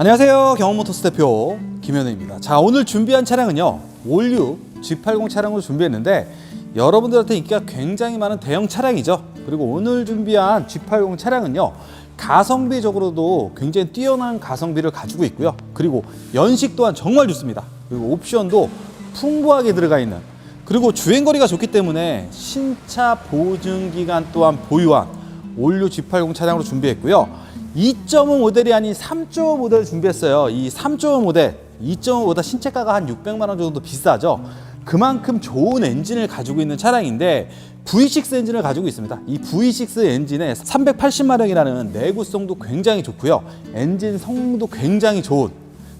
안녕하세요. 경험모터스 대표 김현우입니다. 자, 오늘 준비한 차량은요. 올류 G80 차량으로 준비했는데 여러분들한테 인기가 굉장히 많은 대형 차량이죠. 그리고 오늘 준비한 G80 차량은요. 가성비적으로도 굉장히 뛰어난 가성비를 가지고 있고요. 그리고 연식 또한 정말 좋습니다. 그리고 옵션도 풍부하게 들어가 있는 그리고 주행거리가 좋기 때문에 신차 보증 기간 또한 보유한 올류 G80 차량으로 준비했고요. 2.5 모델이 아닌 3.5 모델을 준비했어요. 이 3.5 모델 2.5보다 신차가가 한 600만 원 정도 비싸죠. 그만큼 좋은 엔진을 가지고 있는 차량인데 V6 엔진을 가지고 있습니다. 이 V6 엔진에 380마력이라는 내구성도 굉장히 좋고요. 엔진 성능도 굉장히 좋은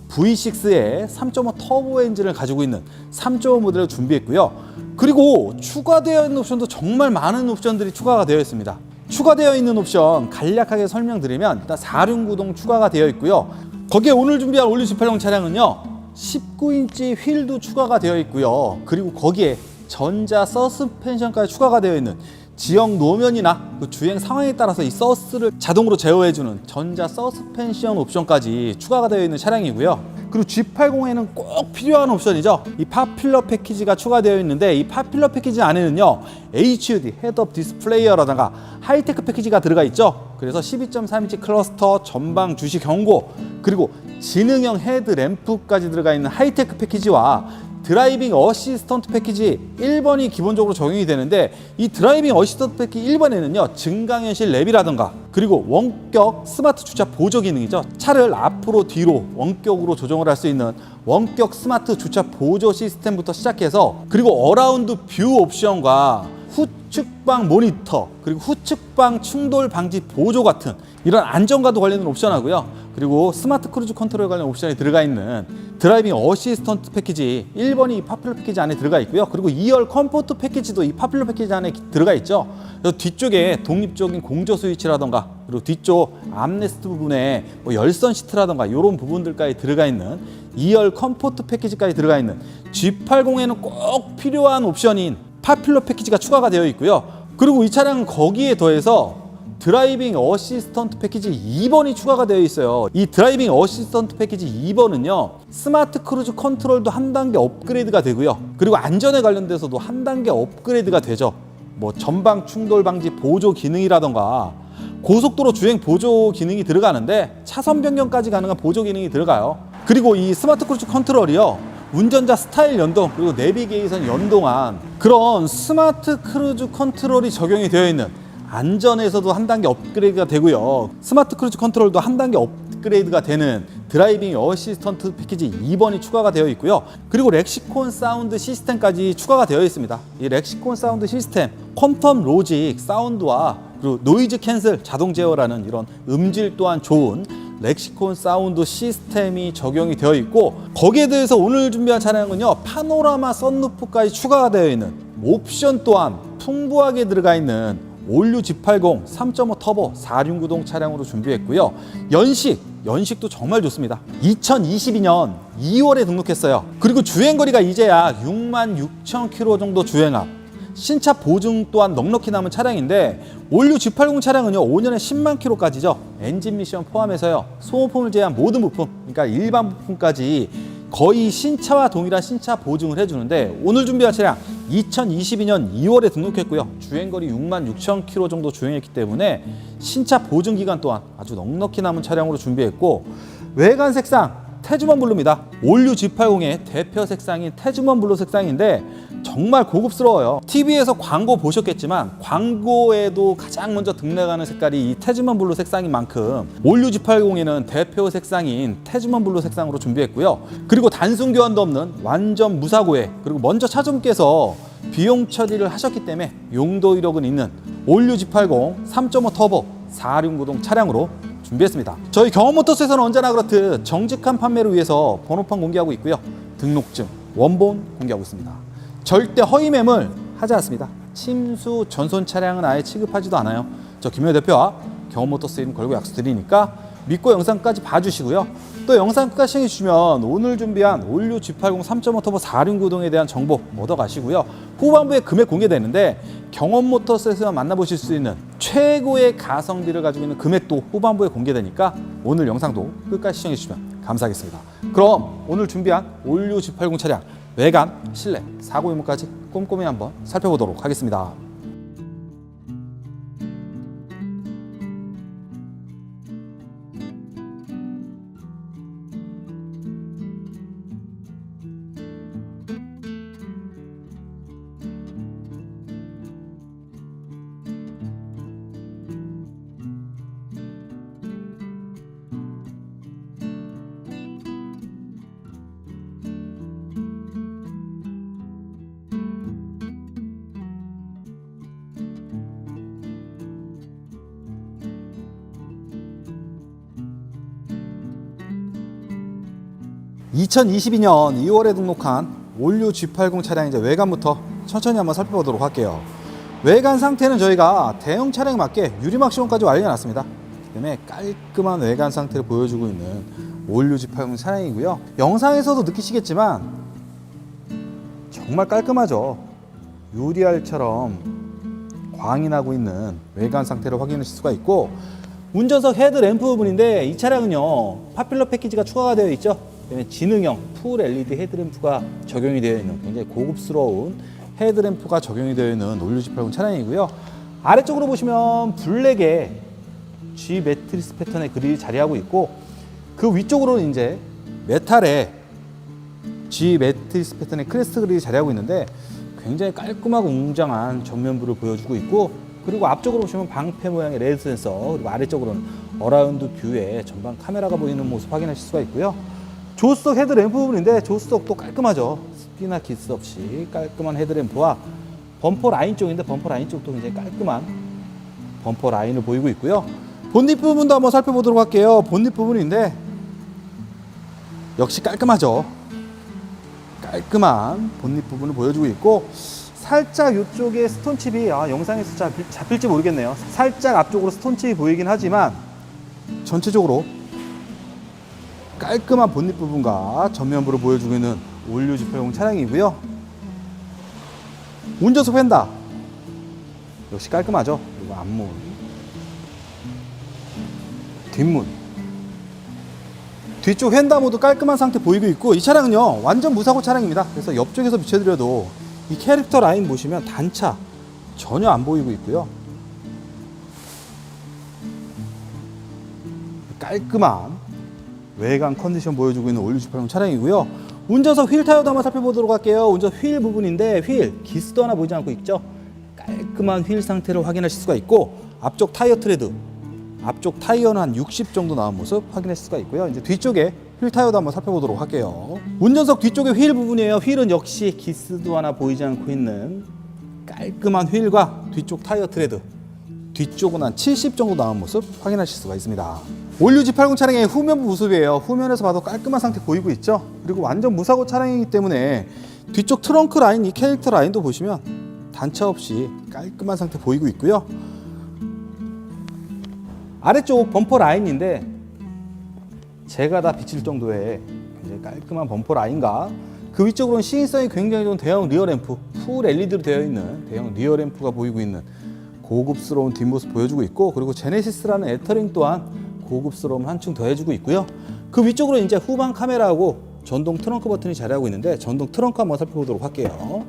V6의 3.5 터보 엔진을 가지고 있는 3.5 모델을 준비했고요. 그리고 추가되어 있는 옵션도 정말 많은 옵션들이 추가가 되어 있습니다. 추가되어 있는 옵션 간략하게 설명드리면 일단 4륜 구동 추가가 되어 있고요. 거기에 오늘 준비한 올류 G80 차량은요. 19인치 휠도 추가가 되어 있고요. 그리고 거기에 전자 서스펜션까지 추가가 되어 있는 지역 노면이나 그 주행 상황에 따라서 이 서스를 자동으로 제어해주는 전자 서스펜션 옵션까지 추가가 되어 있는 차량이고요. 그리고 G80에는 꼭 필요한 옵션이죠. 이 파필러 패키지가 추가되어 있는데 이 파필러 패키지 안에는요 HUD 헤드업 디스플레이어라든가 하이테크 패키지가 들어가 있죠. 그래서 12.3인치 클러스터 전방 주시 경고 그리고 지능형 헤드 램프까지 들어가 있는 하이테크 패키지와 드라이빙 어시스턴트 패키지 1번이 기본적으로 적용이 되는데 이 드라이빙 어시스턴트 패키지 1번에는요 증강현실 랩이라든가 그리고 원격 스마트 주차 보조 기능이죠. 차를 앞으로 뒤로 원격으로 조정을 할 수 있는 원격 스마트 주차 보조 시스템부터 시작해서 그리고 어라운드 뷰 옵션과 후측방 모니터 그리고 후측방 충돌 방지 보조 같은 이런 안전과도 관련된 옵션하고요. 그리고 스마트 크루즈 컨트롤 관련 옵션이 들어가 있는 드라이빙 어시스턴트 패키지 1번이 이 파퓰러 패키지 안에 들어가 있고요. 그리고 2열 컴포트 패키지도 이 파퓰러 패키지 안에 들어가 있죠. 뒤쪽에 독립적인 공조 스위치라던가 그리고 뒤쪽 암레스트 부분에 뭐 열선 시트라던가 이런 부분들까지 들어가 있는 2열 컴포트 패키지까지 들어가 있는 G80에는 꼭 필요한 옵션인 파퓰러 패키지가 추가가 되어 있고요. 그리고 이 차량은 거기에 더해서 드라이빙 어시스턴트 패키지 2번이 추가가 되어 있어요. 이 드라이빙 어시스턴트 패키지 2번은요. 스마트 크루즈 컨트롤도 한 단계 업그레이드가 되고요. 그리고 안전에 관련돼서도 한 단계 업그레이드가 되죠. 뭐 전방 충돌 방지 보조 기능이라던가 고속도로 주행 보조 기능이 들어가는데 차선 변경까지 가능한 보조 기능이 들어가요. 그리고 이 스마트 크루즈 컨트롤이요. 운전자 스타일 연동 그리고 내비게이션 연동한 그런 스마트 크루즈 컨트롤이 적용이 되어 있는 안전에서도 한 단계 업그레이드가 되고요. 스마트 크루즈 컨트롤도 한 단계 업그레이드가 되는 드라이빙 어시스턴트 패키지 2번이 추가가 되어 있고요. 그리고 렉시콘 사운드 시스템까지 추가가 되어 있습니다. 이 렉시콘 사운드 시스템, 퀀텀 로직 사운드와 그리고 노이즈 캔슬 자동 제어라는 이런 음질 또한 좋은 렉시콘 사운드 시스템이 적용이 되어 있고 거기에 대해서 오늘 준비한 차량은요 파노라마 썬루프까지 추가가 되어 있는 옵션 또한 풍부하게 들어가 있는 올류 G80 3.5 터보 4륜구동 차량으로 준비했고요. 연식 연식도 정말 좋습니다. 2022년 2월에 등록했어요. 그리고 주행거리가 이제 약 6만 6천 킬로 정도 주행함 신차 보증 또한 넉넉히 남은 차량인데 올류 G80 차량은요 5년에 10만 킬로까지죠. 엔진 미션 포함해서요 소모품을 제한 모든 부품 그러니까 일반 부품까지 거의 신차와 동일한 신차 보증을 해주는데 오늘 준비한 차량 2022년 2월에 등록했고요. 주행거리 6만 6천 킬로 정도 주행했기 때문에 신차 보증 기간 또한 아주 넉넉히 남은 차량으로 준비했고 외관 색상 태주먼 블루입니다. 올류 G80의 대표 색상인 태주먼 블루 색상인데 정말 고급스러워요. TV에서 광고 보셨겠지만 광고에도 가장 먼저 등장하는 색깔이 이 태주먼 블루 색상인 만큼 올류 G80에는 대표 색상인 태주먼 블루 색상으로 준비했고요. 그리고 단순 교환도 없는 완전 무사고에 그리고 먼저 차주분께서 비용 처리를 하셨기 때문에 용도 이력은 있는 올류 G80 3.5 터보 4륜 구동 차량으로 준비했습니다. 저희 경험모터스에서는 언제나 그렇듯 정직한 판매를 위해서 번호판 공개하고 있고요. 등록증, 원본 공개하고 있습니다. 절대 허위 매물 하지 않습니다. 침수 전손 차량은 아예 취급하지도 않아요. 저 김효 대표와 경험모터스 이름 걸고 약속드리니까 믿고 영상까지 봐주시고요. 또 영상 끝까지 시청해주시면 오늘 준비한 올류 G80 3.5 터보 4륜 구동에 대한 정보 얻어가시고요. 후반부에 금액 공개되는데 경험 모터스에서 만나보실 수 있는 최고의 가성비를 가지고 있는 금액도 후반부에 공개되니까 오늘 영상도 끝까지 시청해주시면 감사하겠습니다. 그럼 오늘 준비한 올류 G80 차량 외관, 실내, 사고 유무까지 꼼꼼히 한번 살펴보도록 하겠습니다. (2022년 2월에) 등록한 올류 G80 차량 이제 외관부터 천천히 한번 살펴보도록 할게요. 외관 상태는 저희가 대형 차량에 맞게 유리막 시공까지 완료해놨습니다. 때문에 깔끔한 외관 상태를 보여주고 있는 올류 G80 차량이고요. 영상에서도 느끼시겠지만 정말 깔끔하죠? 유리알처럼 광이 나고 있는 외관 상태를 확인하실 수가 있고 운전석 헤드 램프 부분인데 이 차량은요 파필러 패키지가 추가가 되어 있죠 그다음에 지능형 풀 LED 헤드램프가 적용이 되어 있는 굉장히 고급스러운 헤드램프가 적용이 되어 있는 올류 G80 차량이고요. 아래쪽으로 보시면 블랙의 G 매트리스 패턴의 그릴이 자리하고 있고 그 위쪽으로는 이제 메탈의 G 매트리스 패턴의 크레스트 그릴이 자리하고 있는데 굉장히 깔끔하고 웅장한 전면부를 보여주고 있고 그리고 앞쪽으로 보시면 방패 모양의 레드 센서 그리고 아래쪽으로는 어라운드 뷰에 전방 카메라가 보이는 모습 확인하실 수가 있고요 조수석 헤드램프 부분인데 조수석도 깔끔하죠. 습기나 기스 없이 깔끔한 헤드램프와 범퍼 라인 쪽인데 범퍼 라인 쪽도 굉장히 깔끔한 범퍼 라인을 보이고 있고요. 본닛 부분도 한번 살펴보도록 할게요. 본닛 부분인데 역시 깔끔하죠. 깔끔한 본닛 부분을 보여주고 있고 살짝 이쪽에 스톤칩이 아, 영상에서 잡힐, 잡힐지 모르겠네요. 살짝 앞쪽으로 스톤칩이 보이긴 하지만 전체적으로 깔끔한 본닛 부분과 전면부를 보여주고 있는 올류 G80 차량이고요. 운전석 펜다. 역시 깔끔하죠? 그리고 앞문. 뒷문. 뒤쪽 휀다 모두 깔끔한 상태 보이고 있고 이 차량은요 완전 무사고 차량입니다. 그래서 옆쪽에서 비춰드려도 이 캐릭터 라인 보시면 단차 전혀 안 보이고 있고요. 깔끔한 외관 컨디션 보여주고 있는 올류 G80 차량이고요 운전석 휠 타이어도 한번 살펴보도록 할게요 운전 휠 부분인데 휠 기스도 하나 보이지 않고 있죠 깔끔한 휠 상태를 확인하실 수가 있고 앞쪽 타이어 트레드 앞쪽 타이어는 한 60 정도 나온 모습 확인하실 수가 있고요. 이제 뒤쪽에 휠 타이어도 한번 살펴보도록 할게요. 운전석 뒤쪽에 휠 부분이에요. 휠은 역시 기스도 하나 보이지 않고 있는 깔끔한 휠과 뒤쪽 타이어 트레드 뒤쪽은 한 70 정도 나온 모습 확인하실 수가 있습니다. 올류 G80 차량의 후면부 모습이에요. 후면에서 봐도 깔끔한 상태 보이고 있죠. 그리고 완전 무사고 차량이기 때문에 뒤쪽 트렁크 라인, 이 캐릭터 라인도 보시면 단차 없이 깔끔한 상태 보이고 있고요. 아래쪽 범퍼 라인인데 제가 다 비칠 정도의 굉장히 깔끔한 범퍼 라인과 그 위쪽으로는 시인성이 굉장히 좋은 대형 리어 램프 풀 LED로 되어 있는 대형 리어 램프가 보이고 있는 고급스러운 뒷모습 보여주고 있고 그리고 제네시스라는 애터링 또한 고급스러움 한층 더해주고 있고요 그 위쪽으로 이제 후방 카메라하고 전동 트렁크 버튼이 자리하고 있는데 전동 트렁크 한번 살펴보도록 할게요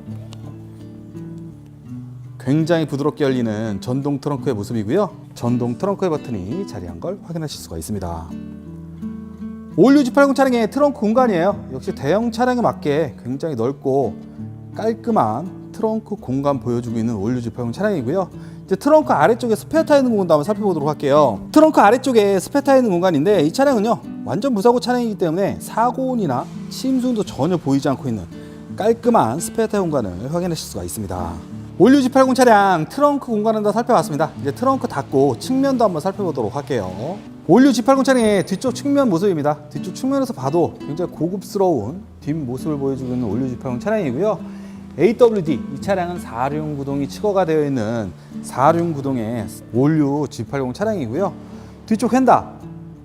굉장히 부드럽게 열리는 전동 트렁크의 모습이고요. 전동 트렁크의 버튼이 자리한 걸 확인하실 수가 있습니다. 올류 G80 차량의 트렁크 공간이에요. 역시 대형 차량에 맞게 굉장히 넓고 깔끔한 트렁크 공간 보여주고 있는 올류 G80 차량이고요. 트렁크 아래쪽에 스페어 타이어 있는 공간도 한번 살펴보도록 할게요. 트렁크 아래쪽에 스페어 타이어 있는 공간인데 이 차량은요 완전 무사고 차량이기 때문에 사고운이나 침수도 전혀 보이지 않고 있는 깔끔한 스페어 타이어 공간을 확인하실 수가 있습니다. 올류 G80 차량 트렁크 공간을 다 살펴봤습니다. 이제 트렁크 닫고 측면도 한번 살펴보도록 할게요. 올류 G80 차량의 뒤쪽 측면 모습입니다. 뒤쪽 측면에서 봐도 굉장히 고급스러운 뒷모습을 보여주고 있는 올류 G80 차량이고요. AWD 이 차량은 4륜 구동이 측어가 되어 있는 4륜 구동의 올류 G80 차량이고요. 뒤쪽 휀다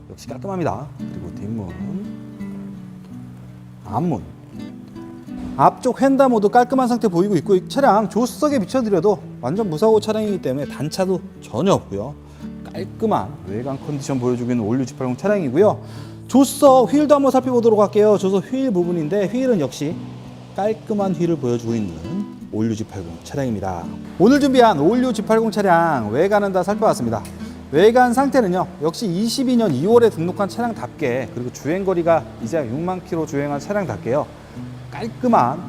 역시 깔끔합니다. 그리고 뒷문, 앞문 앞쪽 휀다 모두 깔끔한 상태 보이고 있고 이 차량 조수석에 비춰드려도 완전 무사고 차량이기 때문에 단차도 전혀 없고요 깔끔한 외관 컨디션 보여주고 있는 올류 G80 차량이고요 조서 휠도 한번 살펴보도록 할게요. 조서 휠 부분인데 휠은 역시 깔끔한 휠을 보여주고 있는 올류 G80 차량입니다. 오늘 준비한 올류 G80 차량 외관은 다 살펴봤습니다. 외관 상태는요 역시 22년 2월에 등록한 차량답게 그리고 주행거리가 이제 6만 킬로 주행한 차량답게요 깔끔한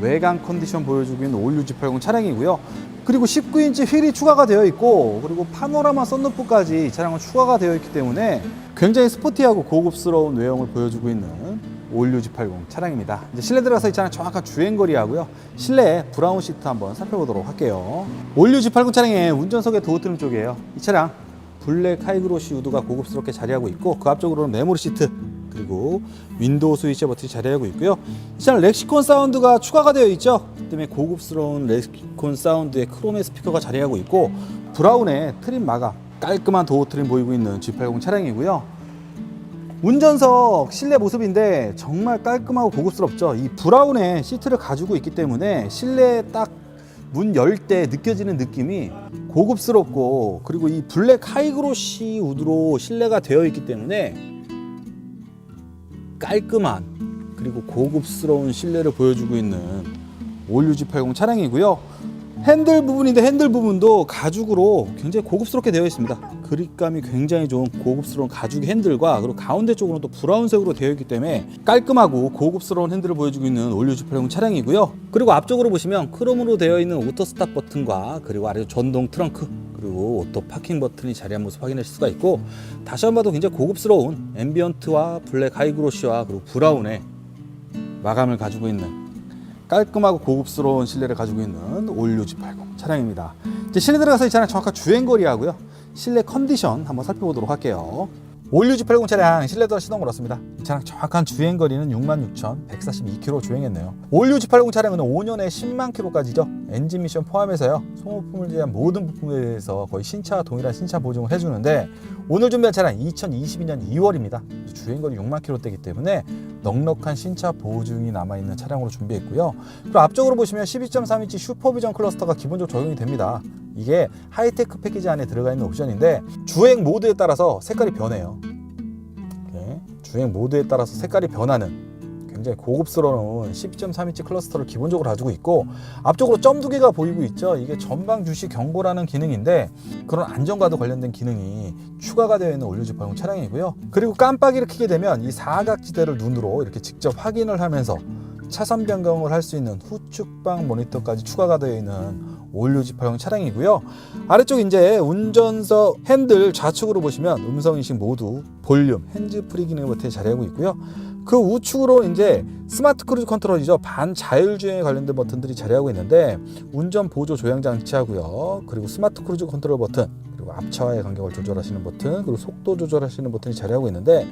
외관 컨디션 보여주고 있는 올류 G80 차량이고요 그리고 19인치 휠이 추가가 되어 있고 그리고 파노라마 썬루프까지 이 차량은 추가가 되어 있기 때문에 굉장히 스포티하고 고급스러운 외형을 보여주고 있는 올류 G80 차량입니다. 이제 실내 들어가서 이 차량 정확한 주행거리하고요. 실내 브라운 시트 한번 살펴보도록 할게요. 올류 G80 차량의 운전석의 도어 트림 쪽이에요. 이 차량 블랙 하이그로시 우드가 고급스럽게 자리하고 있고 그 앞쪽으로는 메모리 시트 그리고 윈도우 스위치 버튼이 자리하고 있고요. 이 차량 렉시콘 사운드가 추가가 되어 있죠. 그 때문에 고급스러운 렉시콘 사운드의 크롬의 스피커가 자리하고 있고 브라운의 트림 마감 깔끔한 도어 트림 보이고 있는 G80 차량이고요. 운전석 실내 모습인데 정말 깔끔하고 고급스럽죠. 이 브라운의 시트를 가지고 있기 때문에 실내 딱 문 열 때 느껴지는 느낌이 고급스럽고 그리고 이 블랙 하이그로시 우드로 실내가 되어 있기 때문에 깔끔한 그리고 고급스러운 실내를 보여주고 있는 올류지 80 차량이고요. 핸들 부분인데 핸들 부분도 가죽으로 굉장히 고급스럽게 되어 있습니다. 그립감이 굉장히 좋은 고급스러운 가죽 핸들과 그리고 가운데 쪽으로는 또 브라운색으로 되어 있기 때문에 깔끔하고 고급스러운 핸들을 보여주고 있는 올류지 80 차량이고요. 그리고 앞쪽으로 보시면 크롬으로 되어 있는 오토 스탑 버튼과 그리고 아래 전동 트렁크 그리고 오토 파킹 버튼이 자리한 모습 확인하실 수가 있고 다시 한 번 봐도 굉장히 고급스러운 앰비언트와 블랙 하이그로시와 그리고 브라운의 마감을 가지고 있는 깔끔하고 고급스러운 실내를 가지고 있는 올류 G80 차량입니다. 이제 실내 들어가서 이 차량 정확한 주행거리하고요. 실내 컨디션 한번 살펴보도록 할게요. 올류 G80 차량 실내 들어 시동 걸었습니다. 이 차량 정확한 주행거리는 66,142km 주행했네요. 올류 G80 차량은 5년에 10만 km까지죠. 엔진 미션 포함해서요. 소모품을 제한 모든 부품에 대해서 거의 신차와 동일한 신차 보증을 해주는데 오늘 준비한 차량 2022년 2월입니다. 주행거리 6만 km대이기 때문에 넉넉한 신차 보증이 남아있는 차량으로 준비했고요. 그리고 앞쪽으로 보시면 12.3인치 슈퍼비전 클러스터가 기본적으로 적용이 됩니다. 이게 하이테크 패키지 안에 들어가 있는 옵션인데 주행 모드에 따라서 색깔이 변해요. 주행 모드에 따라서 색깔이 변하는 굉장히 고급스러운 12.3인치 클러스터를 기본적으로 가지고 있고 앞쪽으로 점 두 개가 보이고 있죠. 이게 전방 주시 경고라는 기능인데 그런 안전과도 관련된 기능이 추가가 되어 있는 80 차량이고요. 그리고 깜빡이를 켜게 되면 이 사각지대를 눈으로 이렇게 직접 확인을 하면서 차선 변경을 할 수 있는 후측방 모니터까지 추가가 되어 있는 올류 G80 차량이고요. 아래쪽 이제 운전석 핸들 좌측으로 보시면 음성 인식 모두 볼륨, 핸즈 프리 기능 버튼이 자리하고 있고요. 그 우측으로 이제 스마트 크루즈 컨트롤이죠. 반 자율 주행에 관련된 버튼들이 자리하고 있는데 운전 보조 조향 장치하고요. 그리고 스마트 크루즈 컨트롤 버튼, 그리고 앞차와의 간격을 조절하시는 버튼, 그리고 속도 조절하시는 버튼이 자리하고 있는데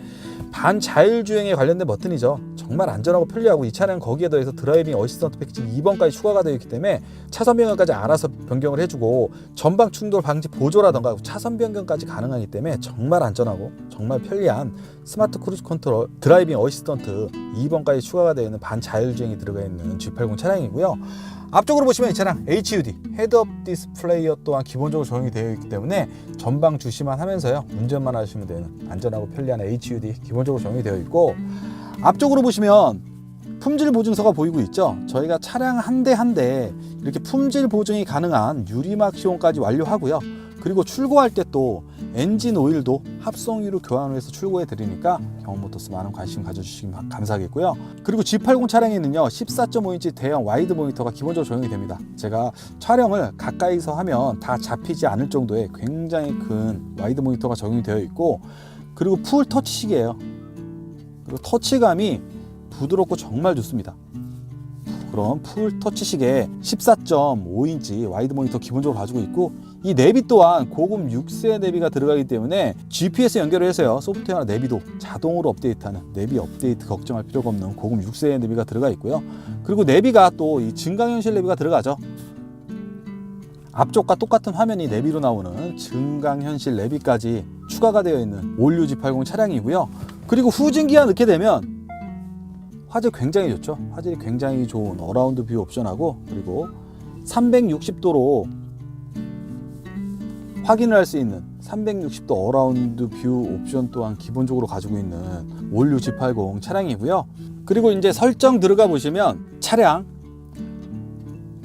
반자율 주행에 관련된 버튼이죠. 정말 안전하고 편리하고 이 차량 거기에 더해서 드라이빙 어시스턴트 패키지 2번까지 추가가 되어 있기 때문에 차선 변경까지 알아서 변경을 해주고 전방 충돌 방지 보조라던가 차선 변경까지 가능하기 때문에 정말 안전하고 정말 편리한 스마트 크루즈 컨트롤 드라이빙 어시스턴트 2번까지 추가가 되어 있는 반자율 주행이 들어가 있는 G80 차량이고요. 앞쪽으로 보시면 이 차량 HUD 헤드업 디스플레이어 또한 기본적으로 적용이 되어 있기 때문에 전방 주시만 하면서요. 운전만 하시면 되는 안전하고 편리한 HUD 기본적으로 적용이 되어 있고 앞쪽으로 보시면 품질 보증서가 보이고 있죠? 저희가 차량 한 대 한 대 이렇게 품질 보증이 가능한 유리막 시공까지 완료하고요. 그리고 출고할 때 또 엔진 오일도 합성유로 교환을 해서 출고해 드리니까 경험모터스 많은 관심 가져주시면 감사하겠고요. 그리고 G80 차량에는요 14.5인치 대형 와이드 모니터가 기본적으로 적용이 됩니다. 제가 촬영을 가까이서 하면 다 잡히지 않을 정도의 굉장히 큰 와이드 모니터가 적용이 되어 있고 그리고 풀 터치식이에요. 그리고 터치감이 부드럽고 정말 좋습니다. 그런 풀 터치식에 14.5인치 와이드 모니터 기본적으로 가지고 있고 이 내비 또한 고급 6세 내비가 들어가기 때문에 GPS 연결을 해서요 소프트웨어나 내비도 자동으로 업데이트하는 내비 업데이트 걱정할 필요가 없는 고급 6세 내비가 들어가 있고요. 그리고 내비가 또 이 증강현실 내비가 들어가죠. 앞쪽과 똑같은 화면이 내비로 나오는 증강현실 내비까지 추가가 되어 있는 올류 G80 차량이고요. 그리고 후진기가 넣게 되면 화질 굉장히 좋죠. 화질이 굉장히 좋은 어라운드 뷰 옵션하고 그리고 360도로 확인을 할 수 있는 360도 어라운드 뷰 옵션 또한 기본적으로 가지고 있는 올류 G80 차량이고요. 그리고 이제 설정 들어가 보시면 차량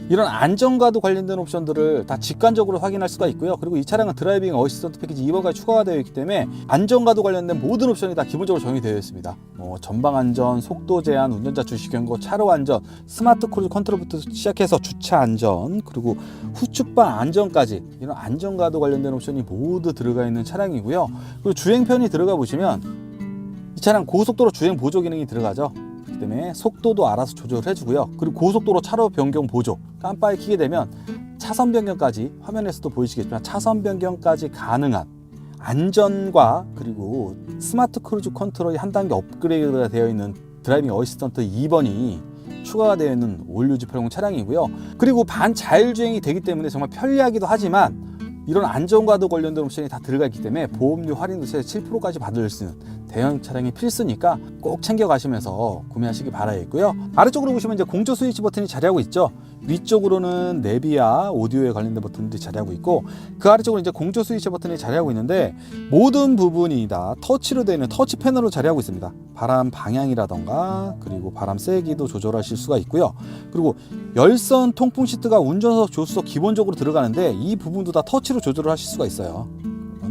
이런 안전과도 관련된 옵션들을 다 직관적으로 확인할 수가 있고요. 그리고 이 차량은 드라이빙 어시스턴트 패키지 2번까지 추가가 되어 있기 때문에 안전과도 관련된 모든 옵션이 다 기본적으로 정의 되어 있습니다. 뭐 전방 안전, 속도 제한, 운전자 주시 경고, 차로 안전, 스마트 크루즈 컨트롤부터 시작해서 주차 안전, 그리고 후측방 안전까지 이런 안전과도 관련된 옵션이 모두 들어가 있는 차량이고요. 그리고 주행편이 들어가 보시면 이 차량 고속도로 주행 보조 기능이 들어가죠. 그렇기 때문에 속도도 알아서 조절을 해주고요. 그리고 고속도로 차로 변경 보조 깜빡이 켜게 되면 차선 변경까지 화면에서도 보이시겠지만 차선 변경까지 가능한 안전과 그리고 스마트 크루즈 컨트롤이 한 단계 업그레이드가 되어 있는 드라이빙 어시스턴트 2번이 추가가 되어 있는 G80 차량이고요. 그리고 반자율주행이 되기 때문에 정말 편리하기도 하지만 이런 안전과도 관련된 옵션이 다 들어가 있기 때문에 보험료 할인도 최대 7%까지 받을 수 있는 대형 차량이 필수니까 꼭 챙겨 가시면서 구매하시기 바라겠고요. 아래쪽으로 보시면 이제 공조 스위치 버튼이 자리하고 있죠. 위쪽으로는 내비와 오디오에 관련된 버튼들이 자리하고 있고 그 아래쪽으로 이제 공조 스위치 버튼이 자리하고 있는데 모든 부분이 다 터치로 되어 있는 터치 패널로 자리하고 있습니다. 바람 방향이라던가 그리고 바람 세기도 조절하실 수가 있고요. 그리고 열선 통풍 시트가 운전석 조수석 기본적으로 들어가는데 이 부분도 다 터치로 조절을 하실 수가 있어요.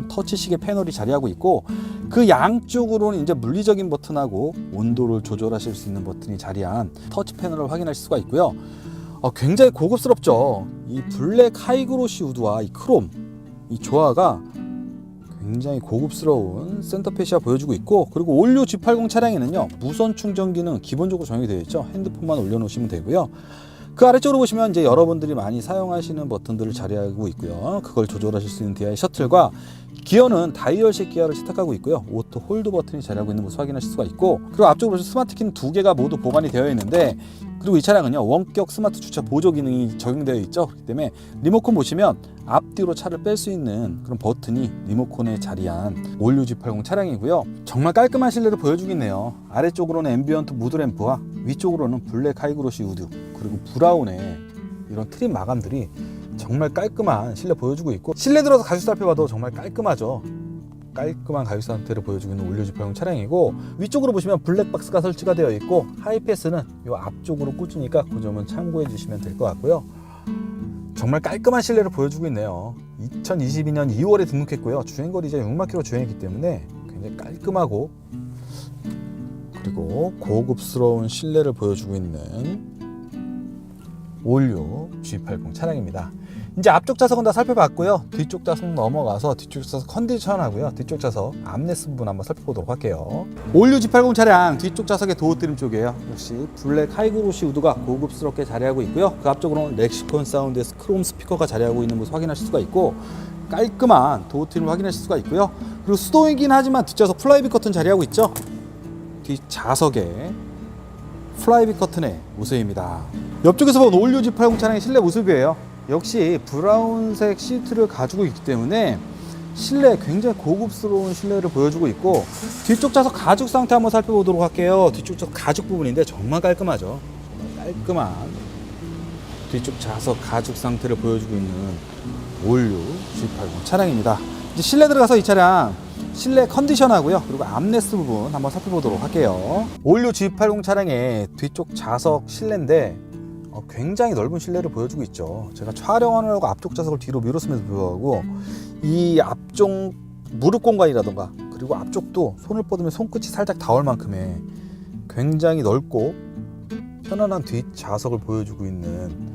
터치식의 패널이 자리하고 있고 그 양쪽으로는 이제 물리적인 버튼하고 온도를 조절하실 수 있는 버튼이 자리한 터치 패널을 확인하실 수가 있고요. 어, 굉장히 고급스럽죠. 이 블랙 하이그로시 우드와 이 크롬 이 조화가 굉장히 고급스러운 센터페시아 보여주고 있고 그리고 올류 G80 차량에는요 무선 충전 기능 기본적으로 정의되어 있죠. 핸드폰만 올려놓으시면 되고요. 그 아래쪽으로 보시면 이제 여러분들이 많이 사용하시는 버튼들을 자리하고 있고요. 그걸 조절하실 수 있는 DI 셔틀과 기어는 다이얼식 기어를 채택하고 있고요. 오토 홀드 버튼이 자리하고 있는 모습 확인하실 수가 있고 그리고 앞쪽으로 보시면 스마트 키는 두 개가 모두 보관이 되어 있는데 그리고 이 차량은요 원격 스마트 주차 보조 기능이 적용되어 있죠. 그렇기 때문에 리모컨 보시면 앞뒤로 차를 뺄 수 있는 그런 버튼이 리모컨에 자리한 올류 G80 차량이고요. 정말 깔끔한 실내를 보여주고 있네요. 아래쪽으로는 앰비언트 무드 램프와 위쪽으로는 블랙 하이그로시 우드 그리고 브라운의 이런 트림 마감들이 정말 깔끔한 실내 보여주고 있고 실내 들어서 가죽 살펴봐도 정말 깔끔하죠. 깔끔한 가죽 상태를 보여주고 있는 G80 차량이고 위쪽으로 보시면 블랙박스가 설치가 되어 있고 하이패스는 이 앞쪽으로 꽂으니까 그 점은 참고해 주시면 될 것 같고요. 정말 깔끔한 실내를 보여주고 있네요. 2022년 2월에 등록했고요. 주행거리 이제 6만 킬로 주행했기 때문에 굉장히 깔끔하고 그리고 고급스러운 실내를 보여주고 있는 올류 G80 차량입니다. 이제 앞쪽 좌석은 다 살펴봤고요. 뒤쪽 좌석 넘어가서 뒤쪽 좌석 컨디션하고요. 뒤쪽 좌석 암레스 부분 한번 살펴보도록 할게요. 올류 G80 차량 뒤쪽 좌석의 도어 트림 쪽이에요. 역시 블랙 하이그로시 우드가 고급스럽게 자리하고 있고요. 그 앞쪽으로는 렉시콘 사운드에서 크롬 스피커가 자리하고 있는 모습 확인하실 수가 있고 깔끔한 도어 트림을 확인하실 수가 있고요. 그리고 수동이긴 하지만 뒷좌석 플라이빗 커튼 자리하고 있죠. 뒷 좌석에 플라이빗 커튼의 모습입니다. 옆쪽에서 본 올류 G80 차량의 실내 모습이에요. 역시 브라운색 시트를 가지고 있기 때문에 실내 굉장히 고급스러운 실내를 보여주고 있고 뒤쪽 좌석 가죽 상태 한번 살펴보도록 할게요. 뒤쪽 좌석 가죽 부분인데 정말 깔끔하죠. 정말 깔끔한 뒤쪽 좌석 가죽 상태를 보여주고 있는 올류 G80 차량입니다. 이제 실내 들어가서 이 차량 실내 컨디션하고요. 그리고 암레스 부분 한번 살펴보도록 할게요. 올류 G80 차량의 뒤쪽 좌석 실내인데 어, 굉장히 넓은 실내를 보여주고 있죠. 제가 촬영하느라고 앞쪽 좌석을 뒤로 밀었음에도 불구하고 이 앞쪽 무릎 공간이라던가 그리고 앞쪽도 손을 뻗으면 손끝이 살짝 닿을 만큼의 굉장히 넓고 편안한 뒷 좌석을 보여주고 있는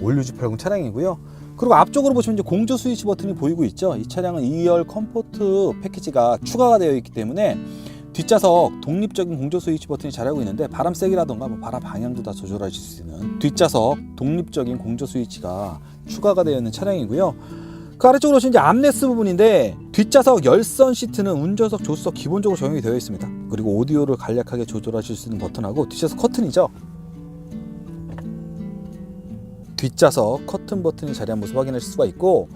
올류 G80 차량이고요. 그리고 앞쪽으로 보시면 이제 공조 스위치 버튼이 보이고 있죠. 이 차량은 2열 컴포트 패키지가 추가가 되어 있기 때문에 뒷좌석 독립적인 공조 스위치 버튼이 자리하고 있는데 바람 세기라던가 뭐 바람 방향도 다 조절하실 수 있는 뒷좌석 독립적인 공조 스위치가 추가가 되어 있는 차량이고요. 그 아래쪽으로 이제 암레스 부분인데 뒷좌석 열선 시트는 운전석 조수석 기본적으로 적용이 되어 있습니다. 그리고 오디오를 간략하게 조절하실 수 있는 버튼하고 뒷좌석 커튼이죠. 뒷좌석 커튼 버튼이 자리한 모습 확인하실 수가 있고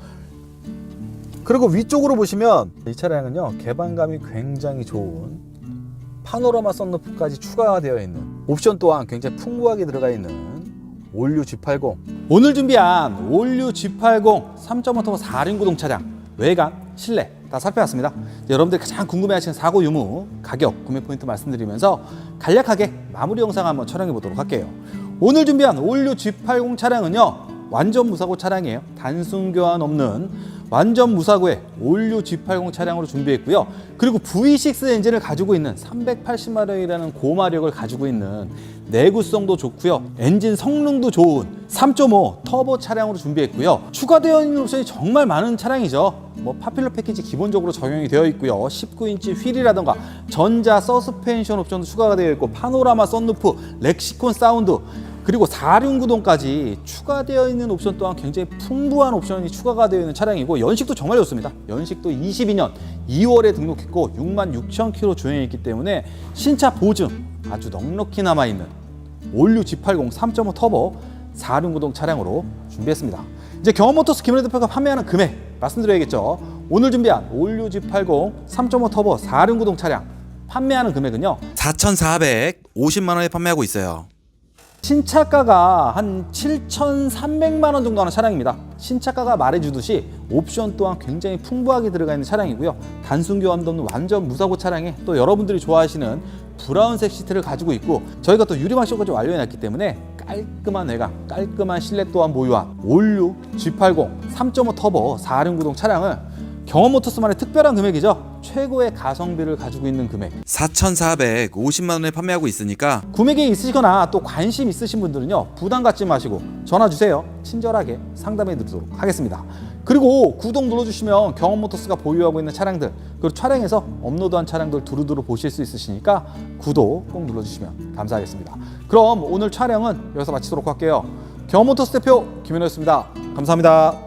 그리고 위쪽으로 보시면 이 차량은요 개방감이 굉장히 좋은 파노라마 썬루프까지 추가가 되어 있는 옵션 또한 굉장히 풍부하게 들어가 있는 올류 G80 오늘 준비한 올류 G80 3.5 터보 4륜 구동 차량 외관 실내 다 살펴봤습니다. 여러분들이 가장 궁금해하시는 사고 유무, 가격, 구매 포인트 말씀드리면서 간략하게 마무리 영상 한번 촬영해 보도록 할게요. 오늘 준비한 올류 G80 차량은요 완전 무사고 차량이에요. 단순 교환 없는 완전 무사고의 올류 G80 차량으로 준비했고요. 그리고 V6 엔진을 가지고 있는 380마력이라는 고마력을 가지고 있는 내구성도 좋고요. 엔진 성능도 좋은 3.5 터보 차량으로 준비했고요. 추가되어 있는 옵션이 정말 많은 차량이죠. 뭐 파필러 패키지 기본적으로 적용이 되어 있고요. 19인치 휠이라던가 전자 서스펜션 옵션도 추가가 되어 있고 파노라마 썬루프, 렉시콘 사운드 그리고 4륜구동까지 추가되어 있는 옵션 또한 굉장히 풍부한 옵션이 추가가 되어 있는 차량이고 연식도 정말 좋습니다. 연식도 22년 2월에 등록했고 6만 6천 킬로 주행했기 때문에 신차 보증 아주 넉넉히 남아 있는 올류 G80 3.5 터보 4륜구동 차량으로 준비했습니다. 이제 경험모터스 김은혜 대표가 판매하는 금액 말씀드려야겠죠. 오늘 준비한 올류 G80 3.5 터보 4륜구동 차량 판매하는 금액은요. 4,450만 원에 판매하고 있어요. 신차가가 한 7,300만 원 정도 하는 차량입니다. 신차가가 말해주듯이 옵션 또한 굉장히 풍부하게 들어가 있는 차량이고요. 단순 교환도 없는 완전 무사고 차량에 또 여러분들이 좋아하시는 브라운색 시트를 가지고 있고 저희가 또 유리막 쇼까지 완료해놨기 때문에 깔끔한 외관, 깔끔한 실내 또한 보유한 올류 G80 3.5 터보 4륜 구동 차량을 경험 모터스만의 특별한 금액이죠. 최고의 가성비를 가지고 있는 금액. 4,450만 원에 판매하고 있으니까 구매 계획 있으시거나 또 관심 있으신 분들은요 부담 갖지 마시고 전화 주세요. 친절하게 상담해 드리도록 하겠습니다. 그리고 구독 눌러주시면 경험모터스가 보유하고 있는 차량들 그리고 촬영해서 업로드한 차량들 두루두루 보실 수 있으시니까 구독 꼭 눌러주시면 감사하겠습니다. 그럼 오늘 촬영은 여기서 마치도록 할게요. 경험모터스 대표 김현우였습니다. 감사합니다